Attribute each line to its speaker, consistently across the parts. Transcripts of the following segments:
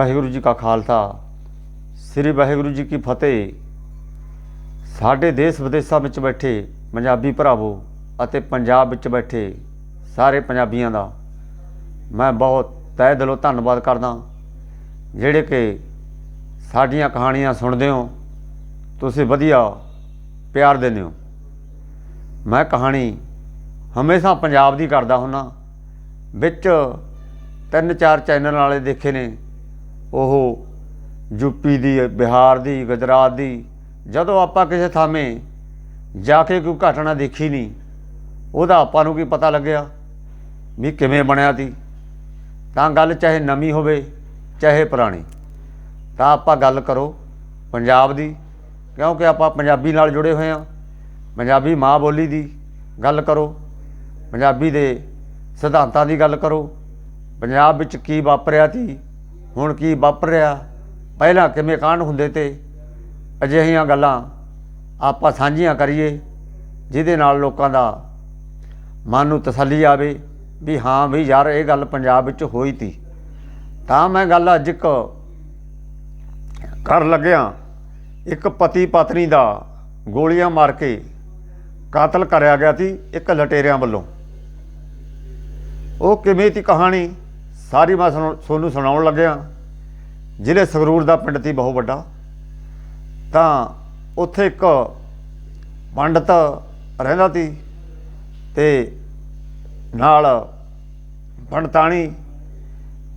Speaker 1: ਵਾਹਿਗੁਰੂ ਜੀ ਕਾ ਖਾਲਸਾ, ਸ੍ਰੀ ਵਾਹਿਗੁਰੂ ਜੀ ਕੀ ਫਤਿਹ। ਸਾਡੇ ਦੇਸ਼ ਵਿਦੇਸ਼ਾਂ ਵਿੱਚ ਬੈਠੇ ਪੰਜਾਬੀ ਭਰਾਵੋ ਅਤੇ ਪੰਜਾਬ ਵਿੱਚ ਬੈਠੇ ਸਾਰੇ ਪੰਜਾਬੀਆਂ ਦਾ ਮੈਂ ਬਹੁਤ ਤਹਿ ਦਿਲੋਂ ਧੰਨਵਾਦ ਕਰਦਾ ਜਿਹੜੇ ਕਿ ਸਾਡੀਆਂ ਕਹਾਣੀਆਂ ਸੁਣਦੇ ਹੋ, ਤੁਸੀਂ ਵਧੀਆ ਪਿਆਰ ਦਿੰਦੇ ਹੋ। ਮੈਂ ਕਹਾਣੀ ਹਮੇਸ਼ਾ ਪੰਜਾਬ ਦੀ ਕਰਦਾ ਹੁੰਨਾ। ਵਿੱਚ ਤਿੰਨ ਚਾਰ ਚੈਨਲ ਵਾਲੇ ਦੇਖੇ ਨੇ। ਉਹ ਯੂਪੀ ਦੀ, ਬਿਹਾਰ ਦੀ, ਗੁਜਰਾਤ ਦੀ, ਜਦੋਂ ਆਪਾਂ ਕਿਸੇ ਥਾਵੇਂ ਜਾ ਕੇ ਕੋਈ ਘਟਨਾ ਦੇਖੀ ਨਹੀਂ, ਉਹਦਾ ਆਪਾਂ ਨੂੰ ਕੀ ਪਤਾ ਲੱਗਿਆ ਵੀ ਕਿਵੇਂ ਬਣਿਆ ਸੀ। ਤਾਂ ਗੱਲ ਚਾਹੇ ਨਵੀਂ ਹੋਵੇ, ਚਾਹੇ ਪੁਰਾਣੀ। ਤਾਂ ਆਪਾਂ ਗੱਲ ਕਰੋ ਪੰਜਾਬ ਦੀ, ਕਿਉਂਕਿ ਆਪਾਂ ਪੰਜਾਬੀ ਨਾਲ ਜੁੜੇ ਹੋਏ ਹਾਂ। ਪੰਜਾਬੀ ਮਾਂ ਬੋਲੀ ਦੀ ਗੱਲ ਕਰੋ, ਪੰਜਾਬੀ ਦੇ ਸਿਧਾਂਤਾਂ ਦੀ ਗੱਲ ਕਰੋ, ਪੰਜਾਬ ਵਿੱਚ ਕੀ ਵਾਪਰਿਆ ਸੀ ਹੁਣ ਕੀ ਵਾਪਰ ਰਿਹਾ ਪਹਿਲਾਂ ਕਿਵੇਂ ਕਾਂਡ ਹੁੰਦੇ ਤੇ? ਅਜਿਹੀਆਂ ਗੱਲਾਂ ਆਪਾਂ ਸਾਂਝੀਆਂ ਕਰੀਏ, ਜਿਹਦੇ ਨਾਲ ਲੋਕਾਂ ਦਾ ਮਨ ਨੂੰ ਤਸੱਲੀ ਆਵੇ ਵੀ ਹਾਂ ਵੀ ਯਾਰ, ਇਹ ਗੱਲ ਪੰਜਾਬ ਵਿੱਚ ਹੋਈ ਤੀ। ਤਾਂ ਮੈਂ ਗੱਲ ਅੱਜ ਇੱਕ ਕਰ ਲੱਗਿਆ। ਇੱਕ ਪਤੀ ਪਤਨੀ ਦਾ ਗੋਲੀਆਂ ਮਾਰ ਕੇ ਕਾਤਲ ਕਰਿਆ ਗਿਆ ਸੀ ਇੱਕ ਲਟੇਰਿਆਂ ਵੱਲੋਂ। ਉਹ ਕਿਵੇਂ ਦੀ ਕਹਾਣੀ? ਸਾਰੀ ਮੈਂ ਸੁਣਾ- ਤੁਹਾਨੂੰ ਸੁਣਾਉਣ ਲੱਗਿਆ। ਜ਼ਿਲ੍ਹੇ ਸੰਗਰੂਰ ਦਾ ਪਿੰਡ ਸੀ ਬਹੁਤ ਵੱਡਾ, ਤਾਂ ਉੱਥੇ ਇੱਕ ਪੰਡਤ ਰਹਿੰਦਾ ਸੀ ਤੇ ਨਾਲ ਪੰਡਤਾਣੀ,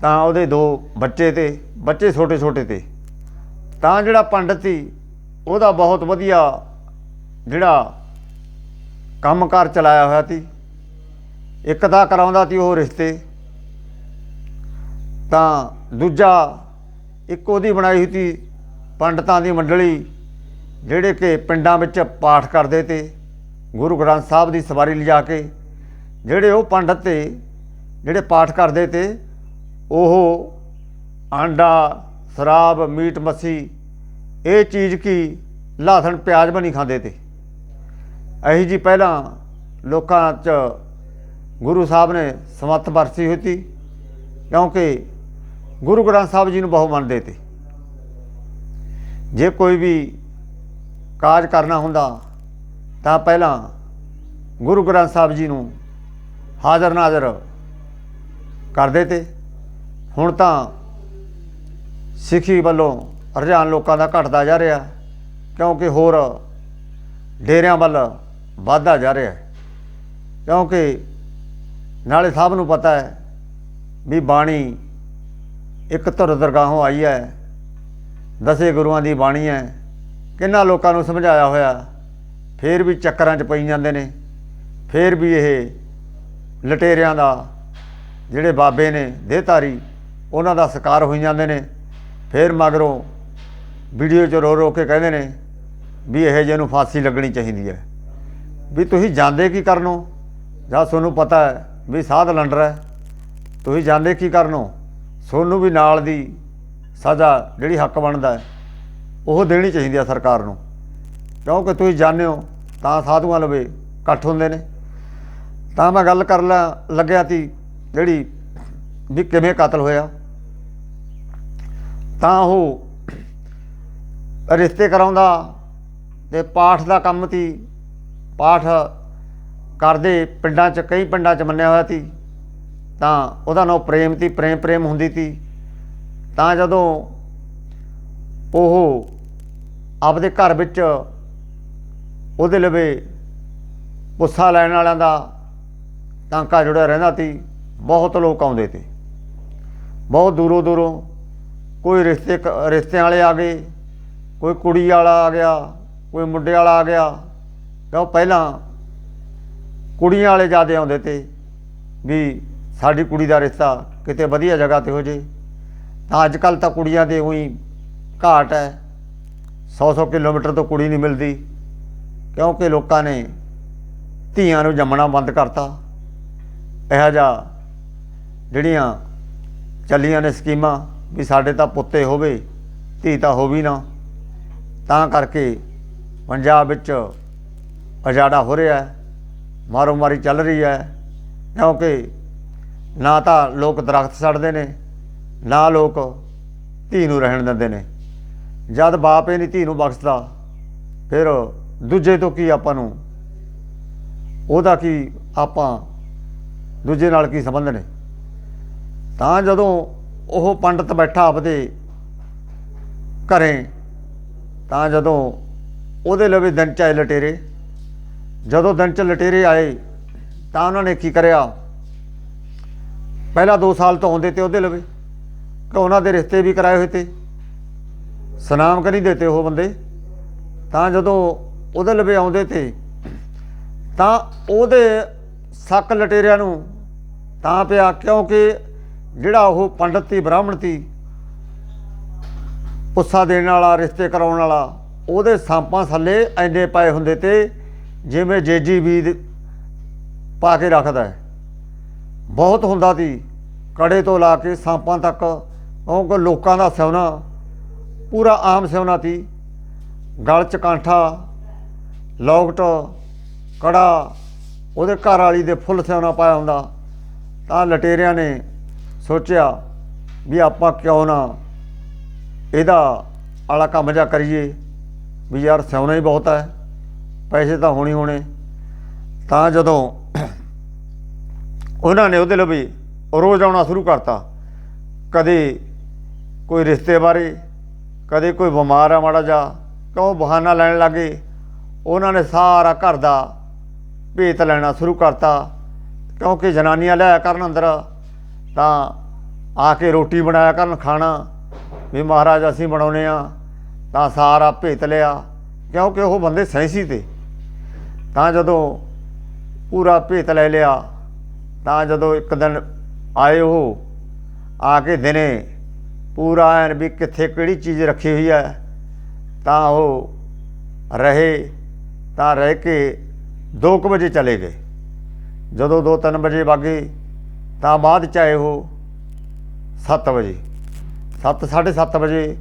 Speaker 1: ਤਾਂ ਉਹਦੇ ਦੋ ਬੱਚੇ ਤੇ, ਬੱਚੇ ਛੋਟੇ ਛੋਟੇ ਤੇ। ਤਾਂ ਜਿਹੜਾ ਪੰਡਤ ਸੀ, ਉਹਦਾ ਬਹੁਤ ਵਧੀਆ ਜਿਹੜਾ ਕੰਮਕਾਰ ਚਲਾਇਆ ਹੋਇਆ ਸੀ। ਇੱਕ ਤਾਂ ਕਰਾਉਂਦਾ ਸੀ ਉਹ ਰਿਸ਼ਤੇ। ਤਾਂ ਦੂਜਾ ਇੱਕ ਉਹਦੀ ਬਣਾਈ ਹੋਈ ਸੀ ਪੰਡਤਾਂ ਦੀ ਮੰਡਲੀ, ਜਿਹੜੇ ਕਿ ਪਿੰਡਾਂ ਵਿੱਚ ਪਾਠ ਕਰਦੇ ਤੇ ਗੁਰੂ ਗ੍ਰੰਥ ਸਾਹਿਬ ਦੀ ਸਵਾਰੀ ਲਿਜਾ ਕੇ ਜਿਹੜੇ ਉਹ ਪੰਡਤ ਤੇ ਜਿਹੜੇ ਪਾਠ ਕਰਦੇ ਤੇ ਉਹ ਆਂਡਾ, ਸ਼ਰਾਬ, ਮੀਟ ਮੱਛੀ ਇਹ ਚੀਜ਼ ਕੀ ਲਾਥਣ ਪਿਆਜ਼ ਬਣੀ ਖਾਂਦੇ ਤੇ। ਇਹੀ ਜੀ ਪਹਿਲਾਂ ਲੋਕਾਂ 'ਚ ਗੁਰੂ ਸਾਹਿਬ ਨੇ ਸਮੱਤ ਵਰਸੀ ਹੋਈ ਸੀ, ਕਿਉਂਕਿ ਗੁਰੂ ਗ੍ਰੰਥ ਸਾਹਿਬ ਜੀ ਨੂੰ ਬਹੁਤ ਮੰਨਦੇ ਤੇ ਜੇ ਕੋਈ ਵੀ ਕਾਜ ਕਰਨਾ ਹੁੰਦਾ, ਤਾਂ ਪਹਿਲਾਂ ਗੁਰੂ ਗ੍ਰੰਥ ਸਾਹਿਬ ਜੀ ਨੂੰ ਹਾਜ਼ਰ ਨਾਜ਼ਰ ਕਰਦੇ ਤੇ ਹੁਣ ਤਾਂ ਸਿੱਖੀ ਵੱਲੋਂ ਰੁਝਾਨ ਲੋਕਾਂ ਦਾ ਘਟਦਾ ਜਾ ਰਿਹਾ, ਕਿਉਂਕਿ ਹੋਰ ਡੇਰਿਆਂ ਵੱਲ ਵਧਦਾ ਜਾ ਰਿਹਾ। ਕਿਉਂਕਿ ਨਾਲੇ ਸਭ ਨੂੰ ਪਤਾ ਹੈ ਵੀ ਬਾਣੀ ਇੱਕ ਧੁਰ ਦਰਗਾਹੋਂ ਆਈ ਹੈ ਦਸੇ ਗੁਰੂਆਂ ਦੀ ਬਾਣੀ ਹੈ ਕਿੰਨਾ ਲੋਕਾਂ ਨੂੰ ਸਮਝਾਇਆ ਹੋਇਆ, ਫੇਰ ਵੀ ਚੱਕਰਾਂ 'ਚ ਪਈ ਜਾਂਦੇ ਨੇ, ਫੇਰ ਵੀ ਇਹ ਲਟੇਰਿਆਂ ਦਾ, ਜਿਹੜੇ ਬਾਬੇ ਨੇ ਦੇਹਧਾਰੀ, ਉਹਨਾਂ ਦਾ ਸ਼ਿਕਾਰ ਹੋਈ ਜਾਂਦੇ ਨੇ। ਫੇਰ ਮਗਰੋਂ ਵੀਡੀਓ 'ਚ ਰੋ ਰੋ ਕੇ ਕਹਿੰਦੇ ਨੇ ਵੀ ਇਹ ਜਿਹੇ ਨੂੰ ਫਾਂਸੀ ਲੱਗਣੀ ਚਾਹੀਦੀ ਹੈ ਵੀ ਤੁਸੀਂ ਜਾਂਦੇ ਕੀ ਕਰਨੋ? ਜਾਂ ਤੁਹਾਨੂੰ ਪਤਾ ਹੈ ਵੀ ਸਾਧ ਲੰਡਰ ਹੈ ਤੁਸੀਂ ਜਾਂਦੇ ਕੀ ਕਰਨੋ? ਤੁਹਾਨੂੰ ਵੀ ਨਾਲ ਦੀ ਸਜ਼ਾ ਜਿਹੜੀ ਹੱਕ ਬਣਦਾ ਉਹ ਦੇਣੀ ਚਾਹੀਦੀ ਆ ਸਰਕਾਰ ਨੂੰ। ਕਿਉਂਕਿ ਤੁਸੀਂ ਜਾਣਦੇ ਹੋ, ਤਾਂ ਸਾਧੂਆਂ ਲਵੇ ਇਕੱਠ ਹੁੰਦੇ ਨੇ। ਤਾਂ ਮੈਂ ਗੱਲ ਕਰ ਲਾ, ਲੱਗਿਆ ਤੀ ਜਿਹੜੀ ਵੀ ਕਿਵੇਂ ਕਤਲ ਹੋਇਆ। ਤਾਂ ਉਹ ਰਿਸ਼ਤੇ ਕਰਾਉਂਦਾ ਤੇ ਪਾਠ ਦਾ ਕੰਮ ਤੀ ਪਾਠ ਕਰਦੇ ਪਿੰਡਾਂ 'ਚ, ਕਈ ਪਿੰਡਾਂ 'ਚ ਮੰਨਿਆ ਹੋਇਆ ਸੀ। ਤਾਂ ਉਹਦਾ ਨਾਮ ਪ੍ਰੇਮ ਤੀ, ਪ੍ਰੇਮ ਪ੍ਰੇਮ ਹੁੰਦੀ ਤੀ। ਤਾਂ ਜਦੋਂ ਉਹ ਆਪਦੇ ਘਰ ਵਿੱਚ ਉਹਦੇ ਲਵੇ ਪੁੱਸਾ ਲੈਣ ਵਾਲਿਆਂ ਦਾ ਟਾਂਕਾ ਜੁੜਿਆ ਰਹਿੰਦਾ ਸੀ ਬਹੁਤ ਲੋਕ ਆਉਂਦੇ ਤੇ। ਬਹੁਤ ਦੂਰੋਂ ਦੂਰੋਂ ਕੋਈ ਰਿਸ਼ਤੇ ਕ- ਰਿਸ਼ਤਿਆਂ ਵਾਲੇ ਆ ਗਏ, ਕੋਈ ਕੁੜੀ ਵਾਲਾ ਆ ਗਿਆ, ਕੋਈ ਮੁੰਡੇ ਵਾਲਾ ਆ ਗਿਆ। ਕਿਉਂ? ਪਹਿਲਾਂ ਕੁੜੀਆਂ ਵਾਲੇ ਜ਼ਿਆਦਾ ਆਉਂਦੇ ਤੇ ਵੀ ਸਾਡੀ ਕੁੜੀ ਦਾ ਰਿਸ਼ਤਾ ਕਿਤੇ ਵਧੀਆ ਜਗ੍ਹਾ ਤੇ ਹੋ ਜੇ, ਤਾਂ ਅੱਜ ਕੱਲ ਤਾਂ ਕੁੜੀਆਂ ਦੇ ਉਹੀ ਘਾਟ ਹੈ। 100-100 ਕਿਲੋਮੀਟਰ ਤੋਂ ਕੁੜੀ ਨਹੀਂ ਮਿਲਦੀ, ਕਿਉਂਕਿ ਲੋਕਾਂ ਨੇ ਧੀਆਂ ਨੂੰ ਜੰਮਣਾ ਬੰਦ ਕਰਤਾ। ਇਹੋ ਜਿਹਾ ਜਿਹੜੀਆਂ ਚੱਲੀਆਂ ਨੇ ਸਕੀਮਾਂ ਵੀ ਸਾਡੇ ਤਾਂ ਪੁੱਤੇ ਹੋਵੇ, ਧੀ ਤਾਂ ਹੋਵੀ ਨਾ, ਤਾਂ ਕਰਕੇ ਪੰਜਾਬ ਵਿੱਚ ਅਜਾੜਾ ਹੋ ਰਿਹਾ ਮਾਰੋ ਮਾਰੀ ਚੱਲ ਰਹੀ ਹੈ, ਕਿਉਂਕਿ ਨਾ ਤਾਂ ਲੋਕ ਦਰਖਤ ਛੱਡਦੇ ਨੇ, ਨਾ ਲੋਕ ਧੀ ਨੂੰ ਰਹਿਣ ਦਿੰਦੇ ਨੇ। ਜਦ ਬਾਪ ਇਹ ਨਹੀਂ ਧੀ ਨੂੰ ਬਖਸ਼ਦਾ, ਫਿਰ ਦੂਜੇ ਤੋਂ ਕੀ ਆਪਾਂ ਨੂੰ? ਉਹਦਾ ਕੀ ਆਪਾਂ ਦੂਜੇ ਨਾਲ ਕੀ ਸੰਬੰਧ ਨੇ? ਤਾਂ ਜਦੋਂ ਉਹ ਪੰਡਤ ਬੈਠਾ ਆਪਦੇ ਘਰੇ, ਤਾਂ ਜਦੋਂ ਉਹਦੇ ਲਵੇ ਦਿਨ ਚ ਆਏ ਲਟੇਰੇ, ਜਦੋਂ ਦਿਨ ਚ ਲਟੇਰੇ ਆਏ, ਤਾਂ ਉਹਨਾਂ ਨੇ ਕੀ ਕਰਿਆ? ਪਹਿਲਾਂ 2 ਸਾਲ ਤੋਂ ਆਉਂਦੇ ਤੇ ਉਹਦੇ ਲਵੇ, ਕਿ ਉਹਨਾਂ ਦੇ ਰਿਸ਼ਤੇ ਵੀ ਕਰਾਏ ਹੋਏ ਤੇ। ਸਨਾਮ ਕਰੀ ਦਿੱਤੇ ਉਹ ਬੰਦੇ। ਤਾਂ ਜਦੋਂ ਉਹਦੇ ਲਵੇ ਆਉਂਦੇ ਤੇ, ਤਾਂ ਉਹਦੇ ਸੱਕ ਲਟੇਰਿਆਂ ਨੂੰ ਤਾਂ ਪਿਆ, ਕਿਉਂਕਿ ਜਿਹੜਾ ਉਹ ਪੰਡਤ ਸੀ, ਬ੍ਰਾਹਮਣ ਸੀ ਪੁੱਸਾ ਦੇਣ ਵਾਲਾ, ਰਿਸ਼ਤੇ ਕਰਾਉਣ ਵਾਲਾ, ਉਹਦੇ ਸਾਂਪਾਂ ਥੱਲੇ ਐਨੇ ਪਾਏ ਹੁੰਦੇ ਤੇ, ਜਿਵੇਂ ਜੇਜੀ ਬੀਜ ਪਾ ਕੇ ਰੱਖਦਾ ਹੈ। ਬਹੁਤ ਹੁੰਦਾ ਸੀ। ਕੜੇ ਤੋਂ ਲਾ ਕੇ ਸਾਂਪਾਂ ਤੱਕ ਕਿਉਂਕਿ ਲੋਕਾਂ ਦਾ ਸਿਉਣਾ, ਪੂਰਾ ਆਮ ਸਿਉਣਾ ਸੀ। ਗਲ ਚ ਕਾਂਠਾ, ਲੌਕਟ, ਕੜਾ, ਉਹਦੇ ਘਰ ਵਾਲੀ ਦੇ ਫੁੱਲ ਸਿਉਣਾ ਪਾਇਆ ਹੁੰਦਾ। ਤਾਂ ਲਟੇਰਿਆਂ ਨੇ ਸੋਚਿਆ ਵੀ ਆਪਾਂ ਕਿਉਂ ਨਾ ਇਹਦਾ ਆਲਾ ਕੰਮ ਜਾ ਕਰੀਏ, ਵੀ ਯਾਰ ਸਿਉਣਾ ਹੀ ਬਹੁਤ ਹੈ, ਪੈਸੇ ਤਾਂ ਹੋਣੀ ਹੋਣੇ। ਤਾਂ ਜਦੋਂ ਉਹਨਾਂ ਨੇ ਉਹਦੇ ਲਈ ਵੀ ਰੋਜ਼ ਆਉਣਾ ਸ਼ੁਰੂ ਕਰਤਾ। ਕਦੇ ਕੋਈ ਰਿਸ਼ਤੇ ਬਾਰੇ, ਕਦੇ ਕੋਈ ਬਿਮਾਰ ਆ ਮਾੜਾ ਜਾ ਕਿਉਂ ਬਹਾਨਾ ਲੈਣ ਲੱਗੇ? ਉਹਨਾਂ ਨੇ ਸਾਰਾ ਘਰ ਦਾ ਭੇਤ ਲੈਣਾ ਸ਼ੁਰੂ ਕਰਤਾ। ਕਿਉਂਕਿ ਜਨਾਨੀਆਂ ਲਿਆ ਕਰਨ ਅੰਦਰ, ਤਾਂ ਆ ਕੇ ਰੋਟੀ ਬਣਾਇਆ ਕਰਨ, ਖਾਣਾ। ਵੀ ਮਹਾਰਾਜ ਅਸੀਂ ਬਣਾਉਨੇ ਆ, ਤਾਂ ਸਾਰਾ ਭੇਤ ਲਿਆ। ਕਿਉਂਕਿ ਉਹ ਬੰਦੇ ਸੈਂਸੀ ਤੇ। ਤਾਂ ਜਦੋਂ ਪੂਰਾ ਭੇਤ ਲੈ ਲਿਆ ਤਾਂ ਜਦੋਂ ਇੱਕ ਦਿਨ ਆਏ ਉਹ, ਆ ਕੇ ਦਿਨੇ ਪੂਰਾ ਐਨ ਵੀ ਕਿੱਥੇ ਕਿਹੜੀ ਚੀਜ਼ ਰੱਖੀ ਹੋਈ ਹੈ, ਤਾਂ ਉਹ ਰਹੇ, ਤਾਂ ਰਹਿ ਕੇ 2 ਵਜੇ ਚਲੇ ਗਏ। ਜਦੋਂ 2-3 ਵਜੇ ਵਾਗੇ ਤਾਂ ਬਾਅਦ ਚ ਆਏ ਉਹ 7 ਵਜੇ। 7 7:30 ਵਜੇ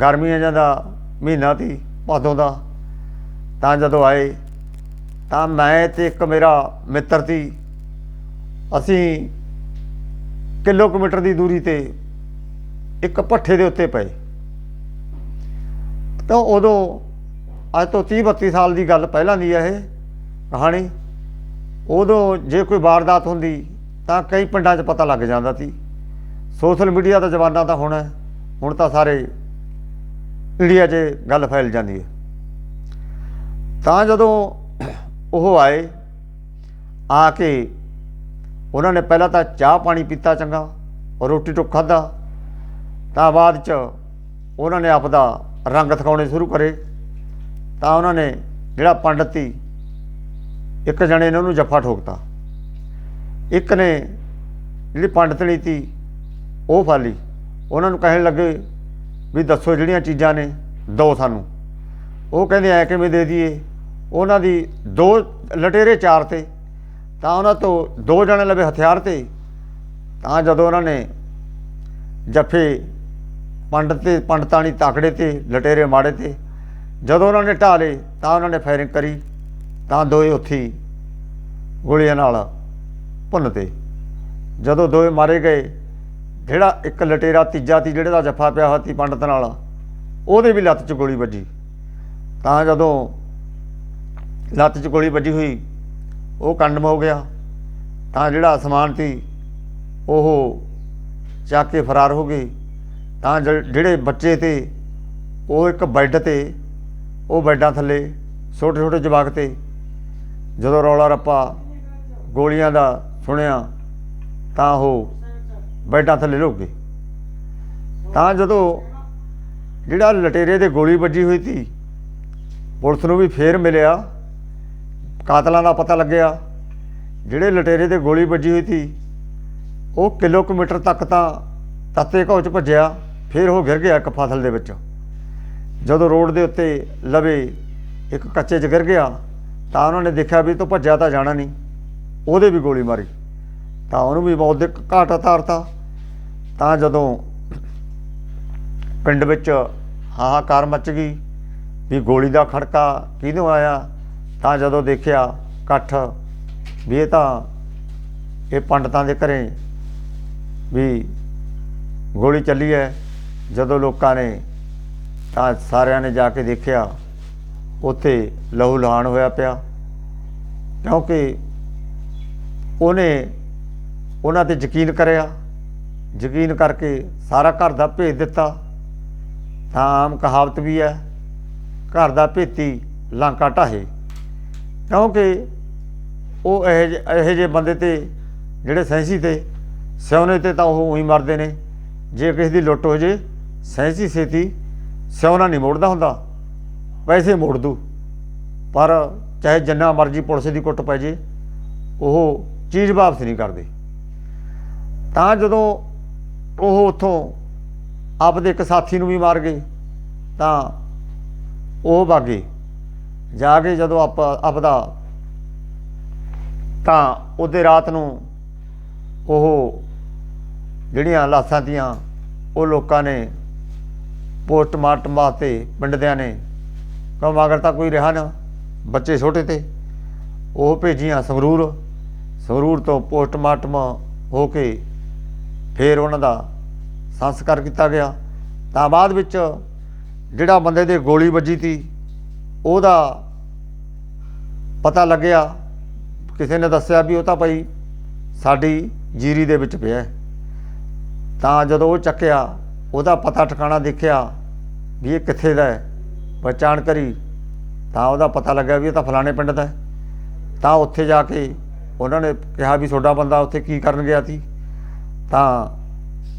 Speaker 1: ਗਰਮੀਆਂ ਜਾਂਦਾ ਮਹੀਨਾ ਤੀ ਭਾਦੋਂ ਦਾ। ਤਾਂ ਜਦੋਂ ਆਏ, ਤਾਂ ਮੈਂ ਤੇ ਇੱਕ ਮੇਰਾ ਮਿੱਤਰ ਸੀ ਅਸੀਂ ਕਿਲੋਮੀਟਰ ਦੀ ਦੂਰੀ ਤੇ ਇੱਕ ਭੱਠੇ ਦੇ ਉੱਤੇ ਪਏ। ਤਾਂ ਉਦੋਂ ਅੱਜ ਤੋਂ 30 32 ਸਾਲ ਦੀ ਗੱਲ ਪਹਿਲਾਂ ਦੀ ਹੈ ਇਹ ਕਹਾਣੀ। ਉਦੋਂ ਜੇ ਕੋਈ ਵਾਰਦਾਤ ਹੁੰਦੀ ਤਾਂ ਕਈ ਪਿੰਡਾਂ 'ਚ ਪਤਾ ਲੱਗ ਜਾਂਦਾ ਸੀ। ਸੋਸ਼ਲ ਮੀਡੀਆ ਦਾ ਜ਼ਮਾਨਾ ਤਾਂ ਹੁਣ ਹੁਣ ਤਾਂ ਸਾਰੇ ਇੰਡੀਆ 'ਚ ਗੱਲ ਫੈਲ ਜਾਂਦੀ ਹੈ। ਤਾਂ ਜਦੋਂ ਉਹ ਆਏ, ਆ ਕੇ ਉਹਨਾਂ ਨੇ ਪਹਿਲਾਂ ਤਾਂ ਚਾਹ ਪਾਣੀ ਪੀਤਾ ਚੰਗਾ ਔਰ ਰੋਟੀ ਟੁੱਕ ਖਾਧਾ। ਤਾਂ ਬਾਅਦ ਚ ਉਹਨਾਂ ਨੇ ਆਪਦਾ ਰੰਗ ਥਕਾਉਣੇ ਸ਼ੁਰੂ ਕਰੇ। ਤਾਂ ਉਹਨਾਂ ਨੇ ਜਿਹੜਾ ਪੰਡਤ ਸੀ, ਇੱਕ ਜਣੇ ਨੇ ਉਹਨੂੰ ਜੱਫਾ ਠੋਕਤਾ। ਇੱਕ ਨੇ ਜਿਹੜੀ ਪੰਡਤਣੀ ਸੀ ਉਹ ਫਾਲੀ। ਉਹਨਾਂ ਨੂੰ ਕਹਿਣ ਲੱਗੇ ਵੀ ਦੱਸੋ ਜਿਹੜੀਆਂ ਚੀਜ਼ਾਂ ਨੇ, ਦੋ ਸਾਨੂੰ। ਉਹ ਕਹਿੰਦੇ, ਐ ਕਿਵੇਂ ਦੇ ਦਈਏ? ਉਹਨਾਂ ਦੀ ਦੋ ਲਟੇਰੇ ਚਾਰ ਤੇ। ਤਾਂ ਉਹਨਾਂ ਤੋਂ ਦੋ ਜਣੇ ਲਵੇ ਹਥਿਆਰ ਤੇ। ਤਾਂ ਜਦੋਂ ਉਹਨਾਂ ਨੇ ਜੱਫੇ ਪੰਡਤ ਤੇ ਪੰਡਤਾਣੀ ਤਾਕੜੇ ਤੇ, ਲਟੇਰੇ ਮਾੜੇ ਤੇ, ਜਦੋਂ ਉਹਨਾਂ ਨੇ ਢਾਲੇ, ਤਾਂ ਉਹਨਾਂ ਨੇ ਫਾਇਰਿੰਗ ਕਰੀ, ਤਾਂ ਦੋਏ ਉੱਥੇ ਗੋਲੀਆਂ ਨਾਲ ਭੁੰਨਤੇ ਜਦੋਂ ਦੋਏ ਮਾਰੇ ਗਏ, ਜਿਹੜਾ ਇੱਕ ਲਟੇਰਾ ਤੀਜਾ ਤੀ ਜਿਹੜੇ ਦਾ ਜੱਫਾ ਪਿਆ ਹੋਇਆ ਤੀ ਪੰਡਤ ਨਾਲ, ਉਹਦੇ ਵੀ ਲੱਤ 'ਚ ਗੋਲੀ ਵੱਜੀ। ਤਾਂ ਜਦੋਂ ਲੱਤ 'ਚ ਗੋਲੀ ਵੱਜੀ ਹੋਈ ਉਹ ਕੰਡਮ ਹੋ ਗਿਆ। ਤਾਂ ਜਿਹੜਾ ਅਸਮਾਨ ਸੀ, ਉਹ ਚੱਕ ਕੇ ਫਰਾਰ ਹੋ ਗਏ ਤਾਂ ਜਿਹੜੇ ਬੱਚੇ ਤੇ, ਉਹ ਇੱਕ ਬੈੱਡ ਤੇ, ਉਹ ਬੈੱਡਾਂ ਥੱਲੇ ਛੋਟੇ ਛੋਟੇ ਜਵਾਕ ਤੇ, ਜਦੋਂ ਰੌਲਾ ਰੱਪਾ, ਗੋਲੀਆਂ ਦਾ ਸੁਣਿਆ, ਤਾਂ ਉਹ ਬੈੱਡਾਂ ਥੱਲੇ ਲੁਕ ਗਏ। ਤਾਂ ਜਦੋਂ ਜਿਹੜਾ ਲਟੇਰੇ 'ਤੇ ਗੋਲੀ ਵੱਜੀ ਹੋਈ ਸੀ, ਪੁਲਿਸ ਨੂੰ ਵੀ ਫੇਰ ਮਿਲਿਆ। ਕਾਤਲਾਂ ਦਾ ਪਤਾ ਲੱਗਿਆ। ਜਿਹੜੇ ਲਟੇਰੇ ਤੇ ਗੋਲੀ ਵੱਜੀ ਹੋਈ ਸੀ, ਉਹ ਕਿਲੋਮੀਟਰ ਤੱਕ ਤਾਂ ਤੱਤੇ ਘਾਉ ਚ ਭੱਜਿਆ, ਫਿਰ ਉਹ ਗਿਰ ਗਿਆ ਇੱਕ ਫਸਲ ਦੇ ਵਿੱਚ। ਜਦੋਂ ਰੋਡ ਦੇ ਉੱਤੇ ਲਵੇ ਇੱਕ ਕੱਚੇ 'ਚ ਗਿਰ ਗਿਆ, ਤਾਂ ਉਹਨਾਂ ਨੇ ਦੇਖਿਆ ਵੀ ਤੂੰ ਭੱਜਿਆ ਤਾਂ ਜਾਣਾ ਨਹੀਂ। ਉਹਦੇ ਵੀ ਗੋਲੀ ਮਾਰੀ। ਤਾਂ ਉਹਨੂੰ ਵੀ ਮੌਤ ਦੇ ਘਾਟ ਉਤਾਰਤਾ। ਤਾਂ ਜਦੋਂ ਪਿੰਡ ਵਿੱਚ ਹਾਹਾਕਾਰ ਮਚ ਗਈ, ਵੀ ਗੋਲੀ ਦਾ ਖੜਕਾ ਕਿਹਨੂੰ ਆਇਆ ਤਾਂ ਜਦੋਂ ਦੇਖਿਆ ਇਕੱਠ ਵੀ ਇਹ ਤਾਂ ਇਹ ਪੰਡਤਾਂ ਦੇ ਘਰੇ ਵੀ ਗੋਲੀ ਚੱਲੀ ਹੈ, ਜਦੋਂ ਲੋਕਾਂ ਨੇ ਤਾਂ ਸਾਰਿਆਂ ਨੇ ਜਾ ਕੇ ਦੇਖਿਆ, ਉੱਥੇ ਲਹੂ ਲਹਾਨ ਹੋਇਆ ਪਿਆ। ਕਿਉਂਕਿ ਉਹਨੇ ਉਹਨਾਂ ਤੇ ਯਕੀਨ ਕਰਿਆ। ਯਕੀਨ ਕਰਕੇ ਸਾਰਾ ਘਰ ਦਾ ਭੇਜ ਦਿੱਤਾ। ਤਾਂ ਆਮ ਕਹਾਵਤ ਵੀ ਹੈ, ਘਰ ਦਾ ਭੇਤੀ ਲਾਂਕਾ ਢਾਹੇ। ਕਿਉਂਕਿ ਉਹ ਇਹ ਜਿਹੇ- ਇਹੋ ਜਿਹੇ ਬੰਦੇ ਤੇ, ਜਿਹੜੇ ਸੈਂਸੀ ਤੇ, ਸਿਉਨੇ ਤੇ ਤਾਂ ਉਹ ਉਹੀ ਮਰਦੇ ਨੇ। ਜੇ ਕਿਸੇ ਦੀ ਲੁੱਟ ਹੋ ਜੇ, ਸੈਂਸੀ ਛੇਤੀ ਸਿਉਨਾ ਨਹੀਂ ਮੋੜਦਾ ਹੁੰਦਾ। ਪੈਸੇ ਮੋੜ ਦੂ ਪਰ ਚਾਹੇ ਜਿੰਨਾ ਮਰਜ਼ੀ ਪੁਲਿਸ ਦੀ ਕੁੱਟ ਪੈ ਜੇ, ਉਹ ਚੀਜ਼ ਵਾਪਸ ਨਹੀਂ ਕਰਦੇ। ਤਾਂ ਜਦੋਂ ਉਹ ਉੱਥੋਂ ਆਪਦੇ ਇੱਕ ਸਾਥੀ ਨੂੰ ਵੀ ਮਾਰ ਗਏ, ਤਾਂ ਉਹ ਭਾਗੇ ਜਾ ਕੇ ਜਦੋਂ ਆਪ ਆਪਦਾ ਤਾਂ ਉਹਦੇ ਰਾਤ ਨੂੰ ਉਹ ਜਿਹੜੀਆਂ ਲਾਸ਼ਾਂ ਤੀਆਂ ਉਹ ਲੋਕਾਂ ਨੇ ਪੋਸਟਮਾਰਟਮ ਵਾਸਤੇ ਪਿੰਡ ਦਿਆਂ ਨੇ ਕਿਉਂ ਮਗਰ ਤਾਂ ਕੋਈ ਰਿਹਾ ਨਾ, ਬੱਚੇ ਛੋਟੇ ਤੇ, ਉਹ ਭੇਜੀਆਂ ਸੰਗਰੂਰ। ਸੰਗਰੂਰ ਤੋਂ ਪੋਸਟਮਾਰਟਮ ਹੋ ਕੇ ਫਿਰ ਉਹਨਾਂ ਦਾ ਸੰਸਕਾਰ ਕੀਤਾ ਗਿਆ। ਤਾਂ ਬਾਅਦ ਵਿੱਚ ਜਿਹੜਾ ਬੰਦੇ ਦੇ ਗੋਲੀ ਵੱਜੀ ਤੀ ਉਹਦਾ ਪਤਾ ਲੱਗਿਆ, ਕਿਸੇ ਨੇ ਦੱਸਿਆ ਵੀ ਉਹ ਤਾਂ ਭਾਈ ਸਾਡੀ ਜੀਰੀ ਦੇ ਵਿੱਚ ਪਿਆ ਤਾਂ ਜਦੋਂ ਉਹ ਚੱਕਿਆ, ਉਹਦਾ ਪਤਾ ਠਿਕਾਣਾ ਦੇਖਿਆ ਵੀ ਇਹ ਕਿੱਥੇ ਦਾ ਹੈ ਪਛਾਣ ਕਰੀ, ਤਾਂ ਉਹਦਾ ਪਤਾ ਲੱਗਿਆ ਵੀ ਇਹ ਤਾਂ ਫਲਾਣੇ ਪਿੰਡ ਦਾ ਹੈ। ਤਾਂ ਉੱਥੇ ਜਾ ਕੇ ਉਹਨਾਂ ਨੇ ਕਿਹਾ ਵੀ ਤੁਹਾਡਾ ਬੰਦਾ ਉੱਥੇ ਕੀ ਕਰਨ ਗਿਆ ਸੀ। ਤਾਂ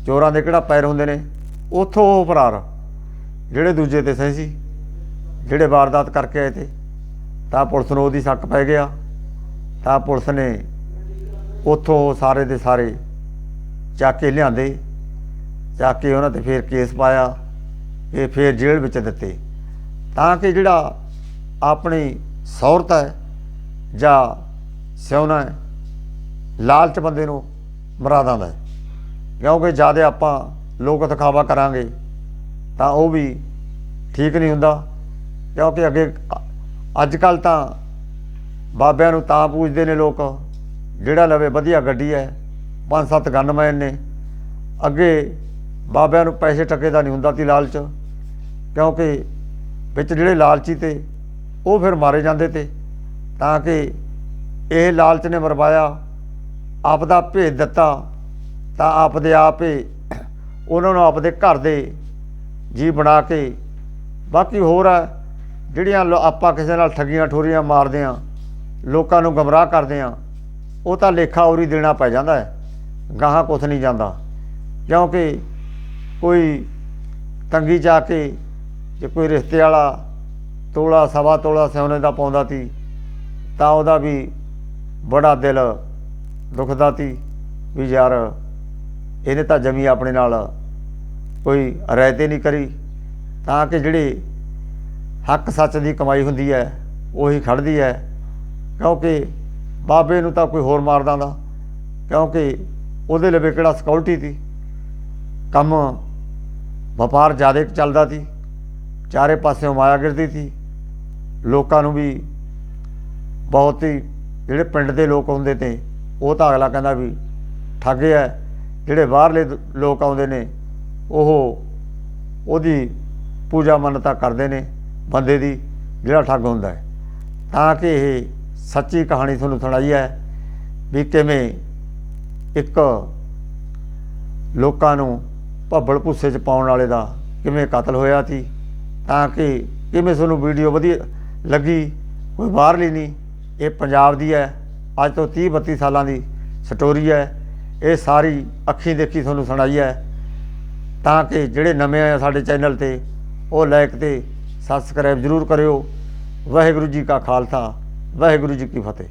Speaker 1: ਚੋਰਾਂ ਦੇ ਕਿਹੜਾ ਪੈਰ ਹੁੰਦੇ ਨੇ? ਉੱਥੋਂ ਉਹ ਫਰਾਰ, ਜਿਹੜੇ ਦੂਜੇ ਤੇ ਸਹੀ ਸੀ। ਜਿਹੜੇ ਵਾਰਦਾਤ ਕਰਕੇ ਆਏ ਤੇ, ਤਾਂ ਪੁਲਿਸ ਨੂੰ ਉਹਦੀ ਸ਼ੱਕ ਪੈ ਗਿਆ। ਤਾਂ ਪੁਲਿਸ ਨੇ ਉੱਥੋਂ ਉਹ ਸਾਰੇ ਦੇ ਸਾਰੇ ਚੱਕ ਕੇ ਲਿਆਂਦੇ। ਚੱਕ ਕੇ ਉਹਨਾਂ ਤੇ ਫਿਰ ਕੇਸ ਪਾਇਆ, ਇਹ ਫਿਰ ਜੇਲ੍ਹ ਵਿੱਚ ਦਿੱਤੇ। ਤਾਂ ਕਿ ਜਿਹੜਾ ਆਪਣੀ ਸੌਰਤ ਹੈ ਜਾਂ ਸਿਉਣਾ ਹੈ, ਲਾਲਚ ਬੰਦੇ ਨੂੰ ਮਰਾ ਦਿੰਦਾ ਕਿਉਂਕਿ ਜ਼ਿਆਦਾ ਆਪਾਂ ਲੋਕ ਦਿਖਾਵਾ ਕਰਾਂਗੇ, ਤਾਂ ਉਹ ਵੀ ਠੀਕ ਨਹੀਂ ਹੁੰਦਾ। ਕਿਉਂਕਿ ਅੱਗੇ ਅੱਜ ਕੱਲ ਤਾਂ ਬਾਬਿਆਂ ਨੂੰ ਤਾਂ ਪੂਜਦੇ ਨੇ ਲੋਕ। ਜਿਹੜਾ ਲਵੇ ਵਧੀਆ ਗੱਡੀ ਹੈ, ਪੰਜ ਸੱਤ ਗਨਮੈਨ ਨੇ। ਅੱਗੇ ਬਾਬਿਆਂ ਨੂੰ ਪੈਸੇ ਟੱਕੇ ਦਾ ਨਹੀਂ ਹੁੰਦਾ ਤੀ ਲਾਲਚ। ਕਿਉਂਕਿ ਵਿੱਚ ਜਿਹੜੇ ਲਾਲਚੀ ਤੇ, ਉਹ ਫਿਰ ਮਾਰੇ ਜਾਂਦੇ ਤੇ। ਤਾਂ ਕਿ ਇਹ ਲਾਲਚ ਨੇ ਮਰਵਾਇਆ ਆਪ ਦਾ ਭੇਦ ਦਿੱਤਾ, ਤਾਂ ਆਪ ਦੇ ਆਪ ਹੀ ਉਹਨਾਂ ਨੂੰ ਆਪਦੇ ਘਰ ਦੇ ਜੀ ਬਣਾ ਕੇ। ਬਾਕੀ ਹੋਰ ਹੈ ਜਿਹੜੀਆਂ ਲੋ- ਆਪਾਂ ਕਿਸੇ ਨਾਲ ਠੱਗੀਆਂ ਠੋਰੀਆਂ ਮਾਰਦੇ ਆ, ਲੋਕਾਂ ਨੂੰ ਗਮਰਾਹ ਕਰਦੇ ਆ, ਉਹ ਤਾਂ ਲੇਖਾ ਉਰੀ ਦੇਣਾ ਪੈ ਜਾਂਦਾ ਹੈ, ਗਾਹਾਂ ਕੁਛ ਨਹੀਂ ਜਾਂਦਾ। ਕਿਉਂਕਿ ਕੋਈ ਤੰਗੀ ਜਾ ਕੇ ਜੇ ਕੋਈ ਰਿਸ਼ਤੇ ਵਾਲਾ ਤੋਲਾ, ਸਵਾ ਤੋਲਾ ਸੋਨੇ ਦਾ ਪਾਉਂਦਾ ਸੀ ਤਾਂ ਉਹਦਾ ਵੀ ਬੜਾ ਦਿਲ ਦੁਖਦਾ ਸੀ ਵੀ ਯਾਰ ਇਹਨੇ ਤਾਂ ਜਮੀ ਆਪਣੇ ਨਾਲ ਕੋਈ ਰਾਇਤੇ ਨਹੀਂ ਕਰੀ। ਤਾਂ ਕਿ ਜਿਹੜੇ ਹੱਕ ਸੱਚ ਦੀ ਕਮਾਈ ਹੁੰਦੀ ਹੈ, ਉਹੀ ਖੜਦੀ ਹੈ। ਕਿਉਂਕਿ ਬਾਬੇ ਨੂੰ ਤਾਂ ਕੋਈ ਹੋਰ ਮਾਰਦਾ ਦਿੰਦਾ ਕਿਉਂਕਿ ਉਹਦੇ ਲਵੇ ਕਿਹੜਾ ਸਿਕਿਉਰਿਟੀ ਸੀ। ਕੰਮ ਵਪਾਰ ਜ਼ਿਆਦਾ ਚੱਲਦਾ ਸੀ। ਚਾਰੇ ਪਾਸਿਓਂ ਮਾਇਆ ਗਿਰਦੀ ਸੀ। ਲੋਕਾਂ ਨੂੰ ਵੀ ਬਹੁਤ ਹੀ, ਜਿਹੜੇ ਪਿੰਡ ਦੇ ਲੋਕ ਹੁੰਦੇ ਤੇ ਉਹ ਤਾਂ ਅਗਲਾ ਕਹਿੰਦਾ ਵੀ ਠੱਗੇ ਆ ਜਿਹੜੇ ਬਾਹਰਲੇ ਦ- ਲੋਕ ਆਉਂਦੇ ਨੇ, ਉਹ ਉਹਦੀ ਪੂਜਾ ਮੰਨਤਾ ਕਰਦੇ ਨੇ। ਬੰਦੇ ਦੀ ਜਿਹੜਾ ਠੱਗ ਹੁੰਦਾ ਹੈ। ਤਾਂ ਕਿ ਇਹ ਸੱਚੀ ਕਹਾਣੀ ਤੁਹਾਨੂੰ ਸੁਣਾਈ ਹੈ ਵੀ ਕਿਵੇਂ ਇੱਕ ਲੋਕਾਂ ਨੂੰ ਭੱਬਲ ਭੁੱਸੇ 'ਚ ਪਾਉਣ ਵਾਲੇ ਦਾ ਕਿਵੇਂ ਕਤਲ ਹੋਇਆ ਸੀ, ਤਾਂ ਕਿ ਕਿਵੇਂ ਤੁਹਾਨੂੰ ਵੀਡੀਓ ਵਧੀਆ ਲੱਗੀ, ਕੋਈ ਬਾਹਰਲੀ ਨਹੀਂ। ਇਹ ਪੰਜਾਬ ਦੀ ਹੈ, ਅੱਜ ਤੋਂ 30 32 ਸਾਲਾਂ ਦੀ ਸਟੋਰੀ ਹੈ। ਇਹ ਸਾਰੀ ਅੱਖੀਂ ਦੇਖੀ ਤੁਹਾਨੂੰ ਸੁਣਾਈ ਹੈ। ਤਾਂ ਕਿ ਜਿਹੜੇ ਨਵੇਂ ਆ ਸਾਡੇ ਚੈਨਲ ਤੇ, ਉਹ ਲਾਇਕ ਤੇ ਸਬਸਕ੍ਰਾਈਬ ਜ਼ਰੂਰ ਕਰਿਓ। ਵਾਹਿਗੁਰੂ ਜੀ ਕਾ ਖਾਲਸਾ ਵਾਹਿਗੁਰੂ ਜੀ ਕੀ ਫਤਿਹ।